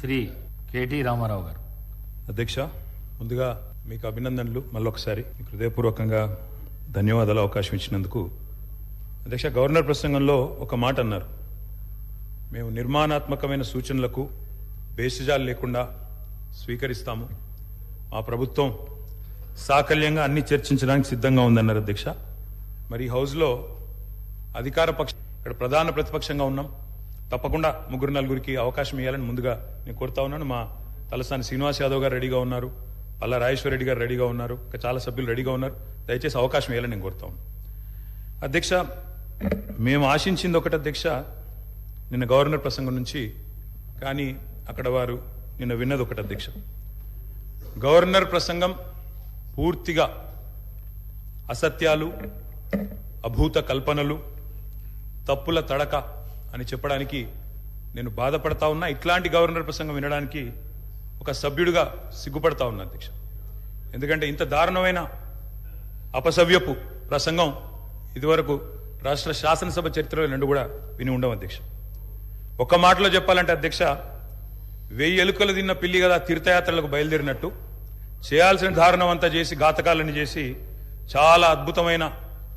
Shri KT Ramarao గారు. అధ్యక్ష ముందుగా మీకు అభినందనలు. మళ్ళొకసారి మీకు హృదయపూర్వకంగా ధన్యవాదాలు అవకాశం ఇచ్చినందుకు. అధ్యక్ష గవర్నర్ ప్రసంగంలో ఒక మాట అన్నారు. మేము నిర్మాణాత్మకమైన సూచనలకు బేసిజాలు లేకుండా స్వీకరిస్తాము. మా ప్రభుత్వం సాకల్యంగా అన్ని చర్చించడానికి సిద్ధంగా ఉందన్నారు అధ్యక్ష. మరి హౌస్లో అధికార పక్ష ఇక్కడ ప్రధాన ప్రతిపక్షంగా ఉన్నాం. తప్పకుండా ముగ్గురు నలుగురికి అవకాశం ఇవ్వాలని ముందుగా నేను కోరుతా ఉన్నాను. మా తలసాని శ్రీనివాస్ యాదవ్ గారు రెడీగా ఉన్నారు. పల్లా రాజేశ్వర రెడ్డి గారు రెడీగా ఉన్నారు. ఇంకా చాలా సభ్యులు రెడీగా ఉన్నారు. దయచేసి అవకాశం ఇవ్వాలని నేను కోరుతా అధ్యక్ష మేము ఆశించింది ఒకటి అధ్యక్ష నిన్న గవర్నర్ ప్రసంగం నుంచి కానీ అక్కడ వారు నిన్న విన్నది ఒకటి అధ్యక్ష. గవర్నర్ ప్రసంగం పూర్తిగా అసత్యాలు అభూత కల్పనలు తప్పుల తడక అని చెప్పడానికి నేను బాధపడతా ఉన్నా. ఇట్లాంటి గవర్నర్ ప్రసంగం వినడానికి ఒక సభ్యుడిగా సిగ్గుపడతా ఉన్నా అధ్యక్ష. ఎందుకంటే ఇంత దారుణమైన అపసవ్యపు ప్రసంగం ఇదివరకు రాష్ట్ర శాసనసభ చరిత్రలో రెండు కూడా విని ఉండవు అధ్యక్ష. ఒక మాటలో చెప్పాలంటే అధ్యక్ష వెయ్యి ఎలుకలు తిన్న పిల్లి కదా తీర్థయాత్రలకు బయలుదేరినట్టు చేయాల్సిన దారుణం అంతా చేసి ఘాతకాలని చేసి చాలా అద్భుతమైన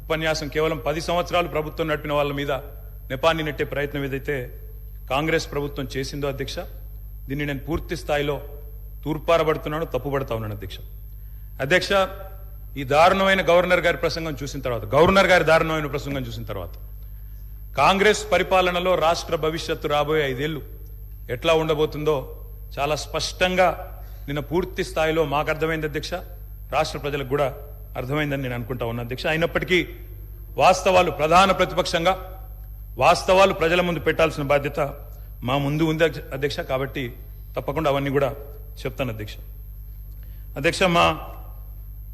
ఉపన్యాసం కేవలం పది సంవత్సరాలు ప్రభుత్వం నడిపిన వాళ్ళ మీద నెపాన్ని నెట్టే ప్రయత్నం ఏదైతే కాంగ్రెస్ ప్రభుత్వం చేసిందో అధ్యక్ష దీన్ని నేను పూర్తి స్థాయిలో తూర్పారబడుతున్నాను తప్పుపడతా ఉన్నాను అధ్యక్ష. అధ్యక్ష ఈ దారుణమైన గవర్నర్ గారి ప్రసంగం చూసిన తర్వాత గవర్నర్ గారి దారుణమైన ప్రసంగం చూసిన తర్వాత కాంగ్రెస్ పరిపాలనలో రాష్ట్ర భవిష్యత్తు రాబోయే ఐదేళ్ళు ఎట్లా ఉండబోతుందో చాలా స్పష్టంగా నిన్న పూర్తి స్థాయిలో మాకు అర్థమైంది అధ్యక్ష. రాష్ట్ర ప్రజలకు కూడా అర్థమైందని నేను అనుకుంటా ఉన్నా అధ్యక్ష. అయినప్పటికీ వాస్తవాలు ప్రధాన ప్రతిపక్షంగా వాస్తవాలు ప్రజల ముందు పెట్టాల్సిన బాధ్యత మా ముందు ఉంది అధ్యక్ష కాబట్టి తప్పకుండా అవన్నీ కూడా చెప్తాను అధ్యక్ష. అధ్యక్ష మా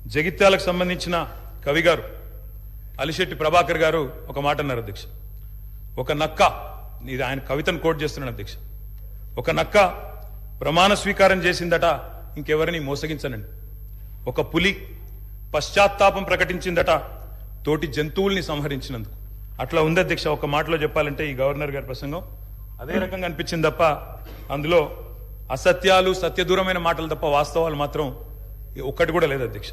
జగిత్యాలకు సంబంధించిన కవి గారు అలిశెట్టి ప్రభాకర్ గారు ఒక మాట అన్నారు అధ్యక్ష. ఒక నక్క ఇది ఆయన కవితను కోట్ చేస్తున్నాడు అధ్యక్ష. ఒక నక్క ప్రమాణ స్వీకారం చేసిందట ఇంకెవరిని మోసగించనండి. ఒక పులి పశ్చాత్తాపం ప్రకటించిందట తోటి జంతువుల్ని సంహరించినందుకు. అట్లా ఉంది అధ్యక్ష ఒక మాటలో చెప్పాలంటే ఈ గవర్నర్ గారి ప్రసంగం. అదే రకంగా అనిపించింది తప్ప అందులో అసత్యాలు సత్యదూరమైన మాటలు తప్ప వాస్తవాలు మాత్రం ఒక్కటి కూడా లేదు అధ్యక్ష.